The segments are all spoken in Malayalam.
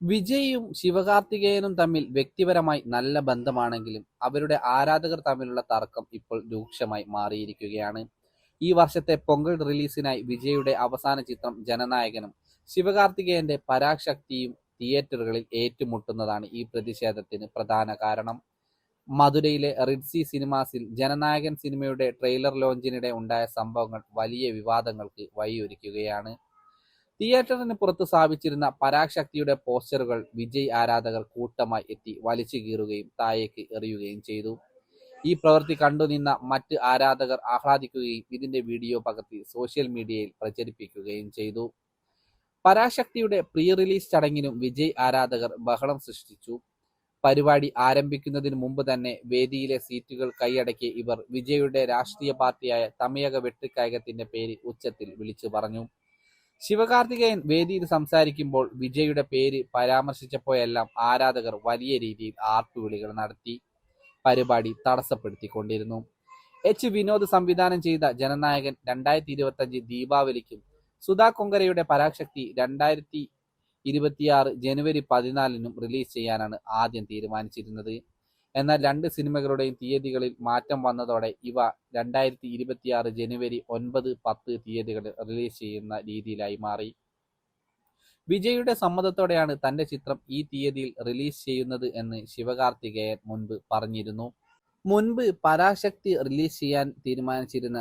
വിജയും ശിവകാർത്തികേയനും തമ്മിൽ വ്യക്തിപരമായി നല്ല ബന്ധമാണെങ്കിലും അവരുടെ ആരാധകർ തമ്മിലുള്ള തർക്കം ഇപ്പോൾ രൂക്ഷമായി മാറിയിരിക്കുകയാണ്. ഈ വർഷത്തെ പൊങ്കൽ റിലീസിനായി വിജയുടെ അവസാന ചിത്രം ജനനായകനും ശിവകാർത്തികേയന്റെ പരാശക്തിയും തിയേറ്ററുകളിൽ ഏറ്റുമുട്ടുന്നതാണ് ഈ പ്രതിഷേധത്തിന് പ്രധാന കാരണം. മധുരയിലെ റിഡ്സി സിനിമാസിൽ ജനനായകൻ സിനിമയുടെ ട്രെയിലർ ലോഞ്ചിനിടെ ഉണ്ടായ സംഭവങ്ങൾ വലിയ വിവാദങ്ങൾക്ക് വഴിയൊരുക്കുകയാണ്. തിയേറ്ററിന് പുറത്ത് സ്ഥാപിച്ചിരുന്ന പരാശക്തിയുടെ പോസ്റ്ററുകൾ വിജയ് ആരാധകർ കൂട്ടമായി എത്തി വലിച്ചു കീറുകയും താഴേക്ക് എറിയുകയും ചെയ്തു. ഈ പ്രവൃത്തി കണ്ടുനിന്ന മറ്റ് ആരാധകർ ആഹ്ലാദിക്കുകയും ഇതിന്റെ വീഡിയോ പകർത്തി സോഷ്യൽ മീഡിയയിൽ പ്രചരിപ്പിക്കുകയും ചെയ്തു. പരാശക്തിയുടെ പ്രീ റിലീസ് ചടങ്ങിനും വിജയ് ആരാധകർ ബഹളം സൃഷ്ടിച്ചു. പരിപാടി ആരംഭിക്കുന്നതിന് മുമ്പ് തന്നെ വേദിയിലെ സീറ്റുകൾ കൈയടക്കി ഇവർ വിജയുടെ രാഷ്ട്രീയ പാർട്ടിയായ തമയക വെട്ടിക്കയകത്തിന്റെ പേര് ഉച്ചത്തിൽ വിളിച്ചു പറഞ്ഞു. ശിവകാർത്തികേയൻ വേദിയിൽ സംസാരിക്കുമ്പോൾ വിജയുടെ പേര് പരാമർശിച്ചപ്പോഴെല്ലാം ആരാധകർ വലിയ രീതിയിൽ ആർപ്പുവിളികൾ നടത്തി പരിപാടി തടസ്സപ്പെടുത്തിക്കൊണ്ടിരുന്നു. എച്ച് വിനോദ് സംവിധാനം ചെയ്ത ജനനായകൻ രണ്ടായിരത്തി ഇരുപത്തി അഞ്ച് ദീപാവലിക്കും സുധാ കൊങ്കരയുടെ പരാശക്തി രണ്ടായിരത്തി ഇരുപത്തിയാറ് ജനുവരി പതിനാലിനും റിലീസ് ചെയ്യാനാണ് ആദ്യം തീരുമാനിച്ചിരുന്നത്. എന്നാൽ രണ്ട് സിനിമകളുടെയും തീയതികളിൽ മാറ്റം വന്നതോടെ ഇവ രണ്ടായിരത്തി ഇരുപത്തിയാറ് ജനുവരി ഒൻപത് പത്ത് തീയതികളിൽ റിലീസ് ചെയ്യുന്ന രീതിയിലായി മാറി. വിജയുടെ സമ്മതത്തോടെയാണ് തന്റെ ചിത്രം ഈ തീയതിയിൽ റിലീസ് ചെയ്യുന്നത് എന്ന് ശിവകാർത്തികേയൻ മുൻപ് പറഞ്ഞിരുന്നു. മുൻപ് പരാശക്തി റിലീസ് ചെയ്യാൻ തീരുമാനിച്ചിരുന്ന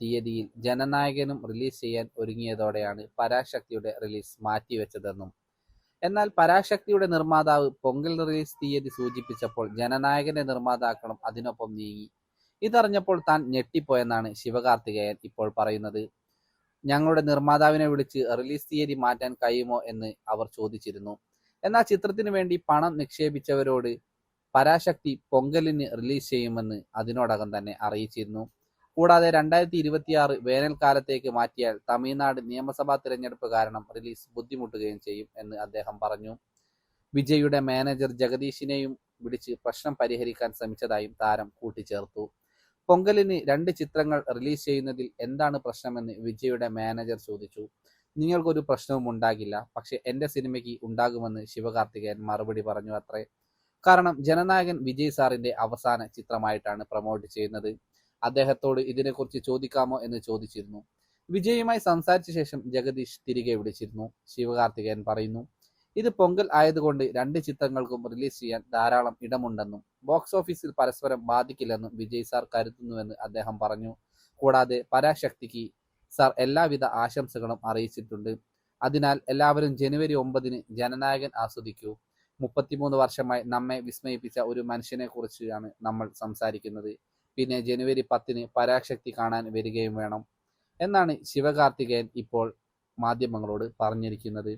തീയതിയിൽ ജനനായകനും റിലീസ് ചെയ്യാൻ ഒരുങ്ങിയതോടെയാണ് പരാശക്തിയുടെ റിലീസ് മാറ്റിവെച്ചതെന്നും എന്നാൽ പരാശക്തിയുടെ നിർമ്മാതാവ് പൊങ്കൽ റിലീസ് തീയതി സൂചിപ്പിച്ചപ്പോൾ ജനനായകന്റെ നിർമ്മാതാക്കളും അതിനൊപ്പം നീങ്ങി. ഇതറിഞ്ഞപ്പോൾ താൻ ഞെട്ടിപ്പോയെന്നാണ് ശിവകാർത്തികേയൻ ഇപ്പോൾ പറയുന്നത്. ഞങ്ങളുടെ നിർമ്മാതാവിനെ വിളിച്ച് റിലീസ് തീയതി മാറ്റാൻ കഴിയുമോ എന്ന് അവർ ചോദിച്ചിരുന്നു. എന്നാൽ ചിത്രത്തിനു വേണ്ടി പണം നിക്ഷേപിച്ചവരോട് പരാശക്തി പൊങ്കലിന് റിലീസ് ചെയ്യുമെന്ന് അതിനോടകം തന്നെ അറിയിച്ചിരുന്നു. കൂടാതെ രണ്ടായിരത്തി ഇരുപത്തിയാറ് വേനൽക്കാലത്തേക്ക് മാറ്റിയാൽ തമിഴ്നാട് നിയമസഭാ തിരഞ്ഞെടുപ്പ് കാരണം റിലീസ് ബുദ്ധിമുട്ടുകയും ചെയ്യും എന്ന് അദ്ദേഹം പറഞ്ഞു. വിജയുടെ മാനേജർ ജഗദീഷിനെയും വിളിച്ച് പ്രശ്നം പരിഹരിക്കാൻ ശ്രമിച്ചതായും താരം കൂട്ടിച്ചേർത്തു. പൊങ്കലിന് രണ്ട് ചിത്രങ്ങൾ റിലീസ് ചെയ്യുന്നതിൽ എന്താണ് പ്രശ്നമെന്ന് വിജയുടെ മാനേജർ ചോദിച്ചു. നിങ്ങൾക്കൊരു പ്രശ്നവും ഉണ്ടാകില്ല. പക്ഷെ എന്റെ സിനിമയ്ക്ക് ഉണ്ടാകുമെന്ന് ശിവകാർത്തികേയൻ മറുപടി പറഞ്ഞു അത്രേ. കാരണം ജനനായകൻ വിജയ് സാറിന്റെ അവസാന ചിത്രമായിട്ടാണ് പ്രൊമോട്ട് ചെയ്യുന്നത്. അദ്ദേഹത്തോട് ഇതിനെക്കുറിച്ച് ചോദിക്കാമോ എന്ന് ചോദിച്ചിരുന്നു. വിജയുമായി സംസാരിച്ച ശേഷം ജഗദീഷ് തിരികെ വിളിച്ചിരുന്നു. ശിവകാർത്തികേയൻ പറയുന്നു ഇത് പൊങ്കൽ ആയതുകൊണ്ട് രണ്ട് ചിത്രങ്ങൾക്കും റിലീസ് ചെയ്യാൻ ധാരാളം ഇടമുണ്ടെന്നും ബോക്സ് ഓഫീസിൽ പരസ്പരം ബാധിക്കില്ലെന്നും വിജയ് സാർ കരുതുന്നുവെന്ന് അദ്ദേഹം പറഞ്ഞു. കൂടാതെ പരാശക്തിക്ക് സാർ എല്ലാവിധ ആശംസകളും അറിയിച്ചിട്ടുണ്ട്. അതിനാൽ എല്ലാവരും ജനുവരി ഒമ്പതിന് ജനനായകൻ ആസ്വദിക്കൂ. മുപ്പത്തിമൂന്ന് വർഷമായി നമ്മെ വിസ്മയിപ്പിച്ച ഒരു മനുഷ്യനെ കുറിച്ചാണ് നമ്മൾ സംസാരിക്കുന്നത്. പിന്നെ ജനുവരി പത്തിന് പരാശക്തി കാണാൻ വരികയും വേണം എന്നാണ് ശിവകാർത്തികേയൻ ഇപ്പോൾ മാധ്യമങ്ങളോട് പറഞ്ഞിരിക്കുന്നത്.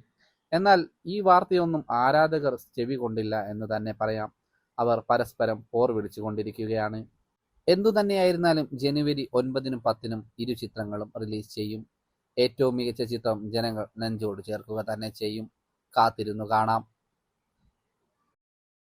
എന്നാൽ ഈ വാർത്തയൊന്നും ആരാധകർ ചെവി കൊണ്ടില്ല എന്ന് തന്നെ പറയാം. അവർ പരസ്പരം പോർ വിളിച്ചുകൊണ്ടിരിക്കുകയാണ്. എന്തു തന്നെയായിരുന്നാലും ജനുവരി ഒൻപതിനും പത്തിനും ഇരു ചിത്രങ്ങളും റിലീസ് ചെയ്യും. ഏറ്റവും മികച്ച ചിത്രം ജനങ്ങൾ നെഞ്ചോട് ചേർക്കുക തന്നെ ചെയ്യും. കാത്തിരുന്നു കാണാം.